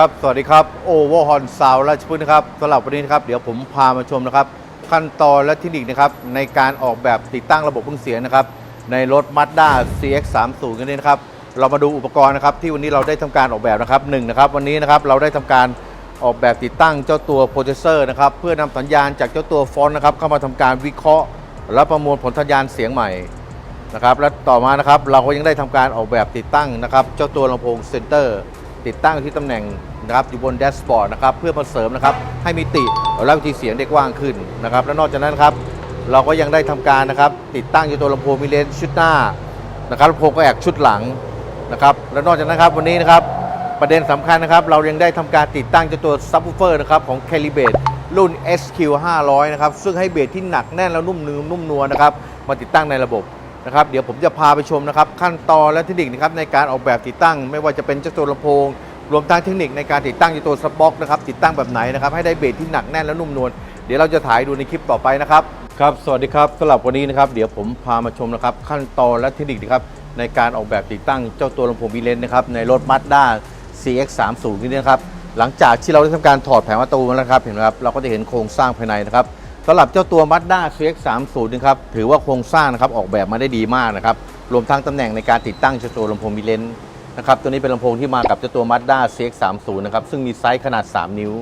ครับ สวัสดีครับโอเวอร์ฮอนซาวราชพฤกษ์นะครับสำหรับวันนี้นะครับ เดี๋ยวผมพามาชมนะครับ ขั้นตอนและเทคนิคนะครับ ในการออกแบบติดตั้งระบบเครื่องเสียงนะครับ ในรถ Mazda CX-30 กันนี้นะครับ เรามาดูอุปกรณ์นะครับ ที่วันนี้เราได้ทำการออกแบบนะครับหนึ่งนะครับ วันนี้นะครับเราได้ทำการออกแบบติดตั้งเจ้าตัวโปรเซสเซอร์นะครับ เพื่อนำสัญญาณจากเจ้าตัวฟอนต์นะครับ เข้ามาทำการวิเคราะห์ และประมวลผลสัญญาณเสียงใหม่นะครับ และต่อมานะครับเราก็ยังได้ทำการออกแบบติดตั้งนะครับ เจ้าตัวลำโพงเซนเตอร์ ติดตั้งที่ตำแหน่งนะครับอยู่บนแดชบอร์ดนะครับเพื่อมาเสริมนะครับให้มิติและวิธีเสียงได้กว้างขึ้นนะครับและนอกจากนั้นครับเราก็ยังได้ทำการนะครับติดตั้งเจ้าตัวลำโพงมิเลนชุดหน้านะครับลำโพงก็แอกชุดหลังนะครับและนอกจากนั้นครับวันนี้นะครับประเด็นสำคัญนะครับเรายังได้ทำการติดตั้งจ้าตัวซับวูเฟอร์นะครับของ c a l i b r a t e รุ่น SQ 500 นะครับซึ่งให้เบสที่หนักแน่นและนุ่มนืมนุ่มนวลนะครับมาติดตั้งในระบบ นะครับเดี๋ยวผมจะพาไปชมนะครับขั้นตอนและเทคนิคนะครับในการออกแบบติดตั้ง ไม่ว่าจะเป็นเจ้าตัวลำโพง รวมทั้งเทคนิคในการติดตั้งเจ้าตัวสป็อกนะครับติดตั้งแบบไหนนะครับให้ได้เบสที่หนักแน่นและนุ่มนวลเดี๋ยวเราจะถ่ายดูในคลิปต่อไปนะครับครับสวัสดีครับสำหรับวันนี้นะครับเดี๋ยวผมพามาชมนะครับขั้นตอนและเทคนิคนะครับในการออกแบบติดตั้งเจ้าตัวลำโพงบีเลนนะครับในรถ Mazda CX-30 นี่นะครับหลังจากที่เราได้ทำการถอดแผงประตูมาแล้วครับเห็นไหมครับเราก็จะเห็นโครงสร้างภายในนะครับ สำหรับเจ้าตัว Mazda CX-30 นะครับถือว่าโครงสร้างนะครับออกแบบมาได้ดีมากนะครับรวมทั้งตำแหน่งในการติดตั้งเจ้าตัวลำโพงมิเลนนะครับตัวนี้เป็นลำโพงที่มากับเจ้าตัว Mazda CX-30 นะครับซึ่งมีไซส์ขนาด 3 นิ้ว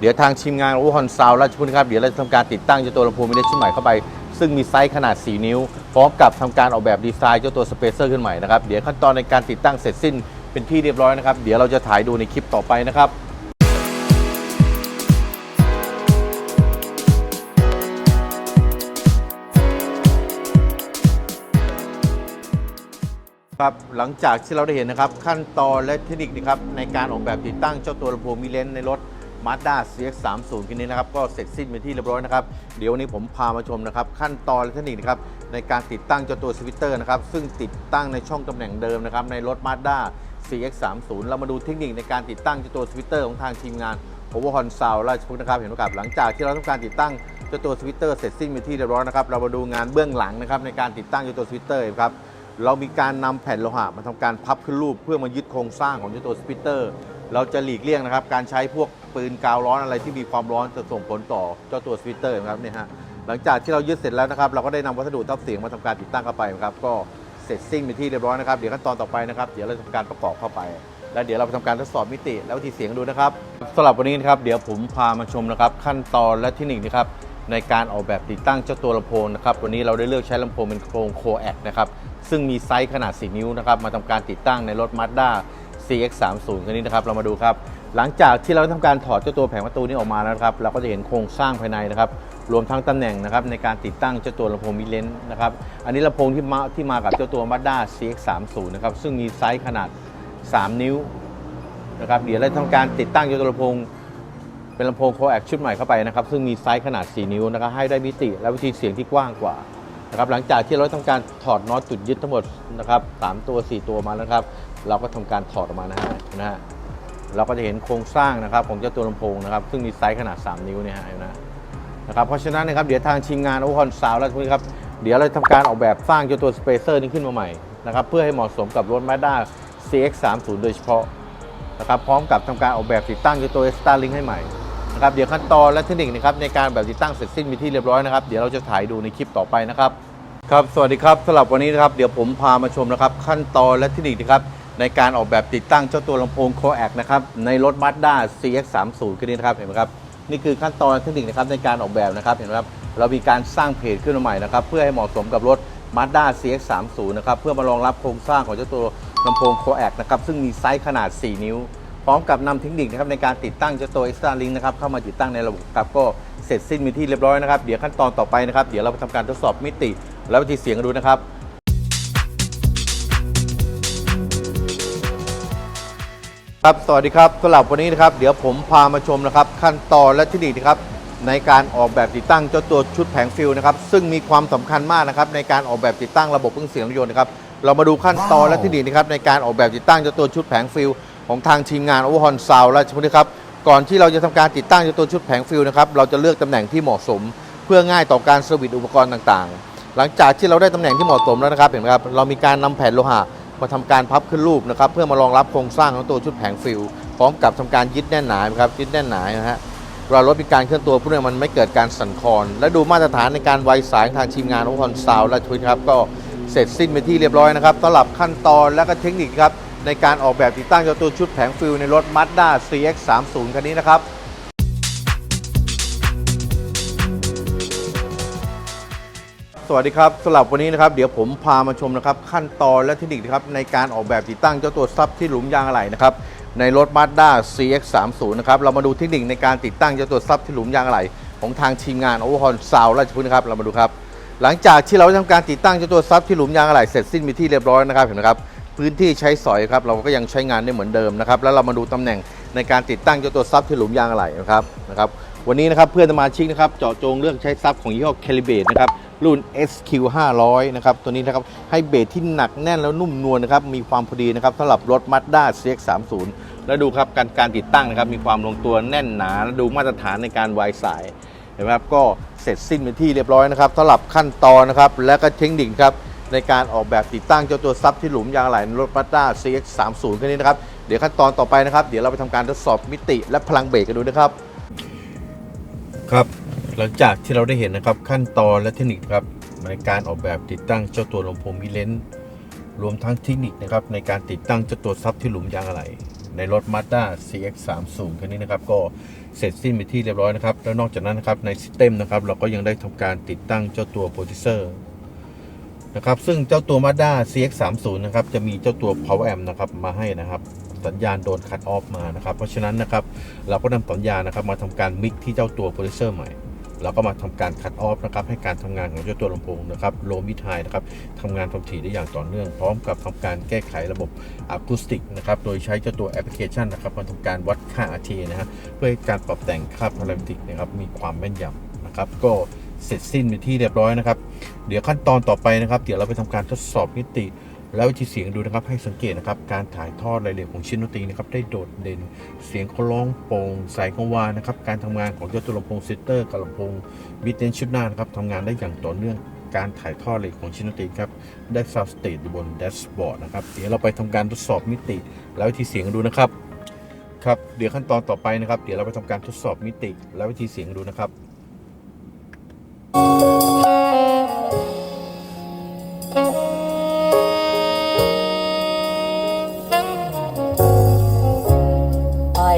เดี๋ยวทางทีมงานโอฮอนซาวราชพฤกษ์นะครับเดี๋ยวเราจะทำการติดตั้งเจ้าตัวลำโพงมิเลนชุดใหม่เข้าไป ซึ่งมีไซส์ขนาด 4 นิ้ว พร้อมกับทำการออกแบบดีไซน์เจ้าตัวสเปเซอร์ขึ้นใหม่นะครับเดี๋ยวขั้นตอนในการติดตั้งเสร็จสิ้นเป็นที่เรียบร้อยนะครับเดี๋ยวเราจะถ่ายดูในคลิปต่อไปนะครับ ครับหลังจากที่เราได้เห็นนะครับ ขั้นตอนและเทคนิคนะครับในการออกแบบติดตั้งเจ้าตัวลำโพงมิเลนในรถ Mazda CX-30 คันนี้นะครับก็เสร็จสิ้นเป็นที่เรียบร้อยนะครับเดี๋ยววันนี้ผมพามาชมนะครับขั้นตอนและเทคนิคนะครับในการติดตั้งเจ้าตัวสวิตเตอร์นะครับซึ่งติดตั้งในช่องตำแหน่งเดิมนะครับในรถ Mazda CX-30 เรามาดูเทคนิคในการติดตั้งเจ้าตัวสวิตเตอร์ของทางทีมงาน o v e r h o n s o u n d ราชพฤกษ์นะครับเห็นไหมครับหลังจากที่เราทำการติดตั้งเจ้าตัวสวิตเตอร์เสร็จสิ้นเป็นที่เรียบร้อยนะครับเรามาดูงานเบื้องหลังนะครับในการติดตั้งเจ้าตัวสวิตเตอร์ครับ เรามีการนำแผ่นโลหะมาทำการพับขึ้นรูปเพื่อมายึดโครงสร้างของเจ้าตัวสปิตเตอร์ เราจะหลีกเลี่ยงนะครับ การใช้พวกปืนกาวร้อนอะไรที่มีความร้อนจะส่งผลต่อเจ้าตัวสปิตเตอร์นะครับเนี่ยฮะหลังจากที่เรายึดเสร็จแล้วนะครับ เราก็ได้นำวัสดุทับเสียงมาทำการติดตั้งเข้าไปนะครับก็เสร็จสิ้นเป็นที่เรียบร้อยนะครับเดี๋ยวขั้นตอนต่อไปนะครับเดี๋ยวเราจะทำการประกอบเข้าไป แล้วเดี๋ยวเราไปทำการทดสอบมิติและวิธีเสียงดูนะครับสำหรับวันนี้นะครับเดี๋ยวผมพามาชมนะครับขั้นตอนและเทคนิคนะครับ ในการออกแบบติดตั้งเจ้าตัวลำโพงนะครับวันนี้เราได้เลือกใช้ลำโพงเป็นโครงโคแอคนะครับซึ่งมีไซส์ขนาด 4 นิ้วนะครับมาทำการติดตั้งในรถ Mazda CX-30 คันนี้นะครับเรามาดูครับ หลังจากที่เราทำการถอดเจ้าตัวแผงประตูนี้ออกมาแล้วนะครับเราก็จะเห็นโครงสร้างภายในนะครับรวมทั้งตำแหน่งนะครับในการติดตั้งเจ้าตัวลำโพงมิเลนนะครับอันนี้ลำโพงที่มาที่มากับเจ้าตัว Mazda CX-30 นะครับซึ่งมีไซส์ขนาด 3 นิ้วนะครับเดี๋ยวเราทำการติดตั้งเจ้าตัวลำโพง เป็นลำโพงโคแอคชุดใหม่เข้าไปนะครับ ซึ่งมีไซส์ขนาด 4 นิ้วนะครับให้ได้มิติและวิธีเสียงที่กว้างกว่านะครับหลังจากที่เราทำการถอดน็อตจุดยึดทั้งหมดนะครับสตัว 4 ตัวมาแล้วครับ เราก็ทำการถอดออกมานะฮะนะฮะเราก็จะเห็นโครงสร้างนะครับของเจ้าตัวลำโพงนะครับ ซึ่งมีไซส์ขนาด 3 นิ้วเนี่ยฮะนะนะครับเพราะฉะนั้นนะครับเดี๋ยวทางทีมงานโอคอนซาวแล้วทุกครับเดี๋ยวเราทำการออกแบบสร้างเจ้าตัวสเปเซอร์นี้ขึ้นมาใหม่นะครับเพื่อให้เหมาะสมกับรถ Mazda CX-30 โดยเฉพาะนะครับพร้อมกับทำการออกแบบติดตั้งตัว Starlink ให้ใหม่ นะครับเดี๋ยวขั้นตอนและเทคนิคนะครับในการแบบติดตั้งเสร็จสิ้นมีที่เรียบร้อยนะครับเดี๋ยวเราจะถ่ายดูในคลิปต่อไปนะครับครับสวัสดีครับสำหรับวันนี้นะครับเดี๋ยวผมพามาชมนะครับขั้นตอนและเทคนิคนะครับในการออกแบบติดตั้งเจ้าตัวลำโพงโคแอคนะครับในรถ Mazda CX-30 คันนี้นะครับเห็นไหมครับนี่คือขั้นตอนเทคนิคนะครับในการออกแบบนะครับเห็นไหมครับเรามีการสร้างเพจขึ้นมาใหม่นะครับเพื่อให้เหมาะสมกับรถ Mazda CX-30 นะครับเพื่อมารองรับโครงสร้างของเจ้าตัวลำโพงโคแอคนะครับซึ่งมีไซส์ขนาด 4 นิ้ว พร้อมกับนำเทคนิคนะครับในการติดตั้งเจ้าตัว Extra Link นะครับเข้ามาติดตั้งในระบบครับก็เสร็จสิ้นมีที่เรียบร้อยนะครับ เดี๋ยวขั้นตอนต่อไปนะครับ เดี๋ยวเราไปทำการทดสอบมิติ และวิธีเสียงกันดูนะครับครับสวัสดีครับสำหรับวันนี้นะครับ เดี๋ยวผมพามาชมนะครับ ขั้นตอนและเทคนิคนะครับในการออกแบบติดตั้งเจ้าตัวชุดแผงฟิลนะครับซึ่งมีความสำคัญมากนะครับในการออกแบบติดตั้งระบบเครื่องเสียงรถยนต์นะครับเรามาดูขั้นตอนและเทคนิคนะครับในการออกแบบติดตั้งเจ้าตัวชุดแผงฟิล ของทางทีมงานโอเวอร์ฮอนซาวราชพฤกษ์นะครับ ก่อนที่เราจะทำการติดตั้งตัวชุดแผงฟิลนะครับ เราจะเลือกตำแหน่งที่เหมาะสม เพื่อง่ายต่อการเซอร์วิสอุปกรณ์ต่างๆ หลังจากที่เราได้ตำแหน่งที่เหมาะสมแล้วนะครับ เห็นไหมครับ เรามีการนำแผ่นโลหะมาทำการพับขึ้นรูปนะครับ เพื่อมารองรับโครงสร้างของตัวชุดแผงฟิลพร้อมกับทำการยึดแน่นหนาครับ ยึดแน่นหนานะฮะเวลารถมีการเคลื่อนตัวพวกนี้มันไม่เกิดการสั่นคลอน และดูมาตรฐานในการไวสายทางทีมงานของคอนซาวและทวินครับก็เสร็จสิ้นไปที่เรียบร้อยนะครับสำหรับขั้นตอนและก็เทคนิคครับ ในการออกแบบติดตั้งเจ้าตัวชุดแผงฟิลในรถ Mazda CX-30 คันนี้นะครับสวัสดีครับสำหรับวันนี้นะครับเดี๋ยวผมพามาชมนะครับขั้นตอนและเทคนิคนะครับในการออกแบบติดตั้งเจ้าตัวซับที่หลุมยางอะไหล่นะครับในรถ Mazda CX-30 นะครับเรามาดูเทคนิคในการติดตั้งเจ้าตัวซับที่หลุมยางอะไหล่ของทางทีมงานโอเวอร์ฮอนซาวราชพฤกษ์นะครับเรามาดูครับ หลังจากที่เราทำการติดตั้งเจ้าตัวซับที่หลุมยางอะไหล่เสร็จสิ้นไปที่เรียบร้อยนะครับเห็นไหมครับ พื้นที่ใช้สอยครับเราก็ยังใช้งานได้เหมือนเดิมนะครับแล้วเรามาดูตำแหน่งในการติดตั้งเจ้าตัวซับที่หลุมยางอะไหล่นะครับนะครับวันนี้นะครับเพื่อนสมาชิกนะครับเจาะจงเลือกใช้ซับของยี่ห้อ c a l i b r a t e นะครับรุ่น SQ 500นะครับตัวนี้นะครับให้เบสที่หนักแน่นแล้วนุ่มนวลนะครับมีความพอดีนะครับสำหรับรถ Mazda CX-30 แล้วดูครับการการติดตั้งนะครับมีความลงตัวแน่นหนาและดูมาตรฐานในการไวสายเห็นไหมครับก็เสร็จสิ้นเป็นที่เรียบร้อยนะครับสำหรับขั้นตอนนะครับและก็เทคนิคครับ ในการออกแบบติดตั้งเจ้าตัวซับที่หลุมยางอะไหล่ในรถ Mazda CX-30 คันนี้นะครับ เดี๋ยวขั้นตอนต่อไปนะครับ เดี๋ยวเราไปทำการทดสอบมิติและพลังเบรกกันดูนะครับ ครับหลังจากที่เราได้เห็นนะครับขั้นตอนและเทคนิคครับในการออกแบบติดตั้งเจ้าตัวลำโพงมิเลนรวมทั้งเทคนิคนะครับในการติดตั้งเจ้าตัวซับที่หลุมยางอะไหล่ในรถ Mazda CX-30 คันนี้นะครับก็เสร็จสิ้นไปที่เรียบร้อยนะครับ แล้วนอกจากนั้นนะครับในซิสเต็มนะครับเราก็ยังได้ทำการติดตั้งเจ้าตัวโปรดิเซอร์ นะครับ ซึ่งเจ้าตัว Mazda CX-30 นะครับ จะมีเจ้าตัว Power Amp นะครับ มาให้นะครับ สัญญาณโดนคัดออฟมานะครับ เพราะฉะนั้นนะครับ เราก็นำสัญญาณนะครับ มาทำการมิกที่เจ้าตัวโปรดิวเซอร์ใหม่เราก็มาทำการคัดออฟนะครับให้การทำงานของเจ้าตัวลำโพงนะครับโลมิทายนะครับทำงานทำถี่ได้อย่างต่อเนื่อง พร้อมกับทำการแก้ไขระบบอะคูสติกนะครับโดยใช้เจ้าตัวแอปพลิเคชันนะครับมาทำการวัดค่า RT นะฮะเพื่อการปรับแต่งค่าพารามิติกนะครับมีความแม่นยำนะครับก็ เสร็จสิ้นเป็นที่เรียบร้อยนะครับ เดี๋ยวขั้นตอนต่อไปนะครับ เดี๋ยวเราไปทำการทดสอบมิติ แล้ววิธีเสียงดูนะครับ ให้สังเกตนะครับ การถ่ายทอดรายละเอียดของชิ้นดนตรีนะครับ ได้โดดเด่น เสียงเขาร้องโปร่งใสกังวานนะครับ การทำงานของเจ้าตัวลำโพงเซตเตอร์กับลำโพงบิทเนชุดหน้านะครับทำงานได้อย่างต่อเนื่องการถ่ายทอดรายลยของชิ้นดนตรีครับ ได้ซาวสเตทอยู่บนแดชบอร์ดนะครับ เดี๋ยวเราไปทำการทดสอบมิติ แล้ววิธีเสียงดูนะครับ ครับ เดี๋ยวขั้นตอนต่อไปนะครับ เดี๋ยวเราไปทำการทดสอบมิติ แล้ววิธีเสียงดูนะครับ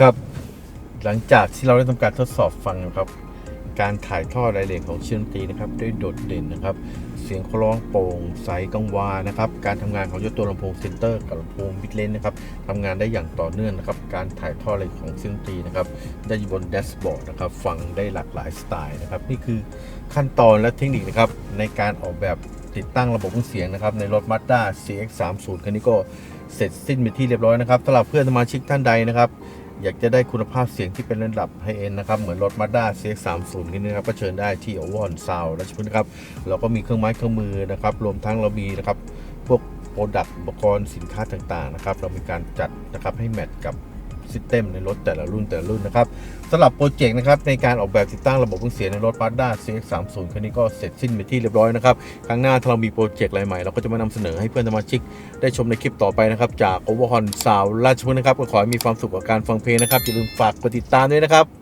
ครับ หลังจากที่เราได้ทำการทดสอบฟังนะครับ การถ่ายทอดรายละเอียดของเสียงดนตรีนะครับได้โดดเด่นนะครับ เสียงเขาร้องโปร่งใสกังวานะครับ การทำงานของเจ้าตัวลำโพงเซนเตอร์กับลำโพงมิดเลนนะครับทำงานได้อย่างต่อเนื่องนะครับ การถ่ายทอดรายละเอียดของเสียงดนตรีนะครับ ได้อยู่บนแดชบอร์ดนะครับ ฟังได้หลากหลายสไตล์นะครับ นี่คือขั้นตอนและเทคนิคนะครับในการออกแบบติดตั้งระบบเสียงนะครับในรถ Mazda CX-30 คันนี้ก็เสร็จสิ้นไปที่เรียบร้อยนะครับสำหรับเพื่อนสมาชิกท่านใดนะครับ อยากจะได้คุณภาพเสียงที่เป็นระดับไฮเอ็นนะครับ เหมือนรถ Mazda CX-30 คันนี้นะครับก็เชิญได้ที่ o v e r s o u n d ราชพฤกษ์นะครับ เราก็มีเครื่องไม้เครื่องมือนะครับ รวมทั้งเรามีนะครับ พวกโปรดักต์อุปกรณ์สินค้าต่างๆนะครับ เรามีการจัดนะครับให้แมทกับ ซิสเต็มในรถแต่ละรุ่นแต่ละรุ่นนะครับสำหรับโปรเจกต์นะครับในการออกแบบติดตั้งระบบเครื่องเสียงในรถ Mazda CX-30 คันนี้ก็เสร็จสิ้นไปที่เรียบร้อยนะครับครั้งหน้าถ้าเรามีโปรเจกต์อะไรใหม่เราก็จะมานำเสนอให้เพื่อนสมาชิก ได้ชมในคลิปต่อไปนะครับจาก Overhorn Sound ราชพฤกษ์นะครับก็ขอให้มีความสุขกับการฟังเพลงนะครับอย่าลืมฝากกดติดตามด้วยนะครับ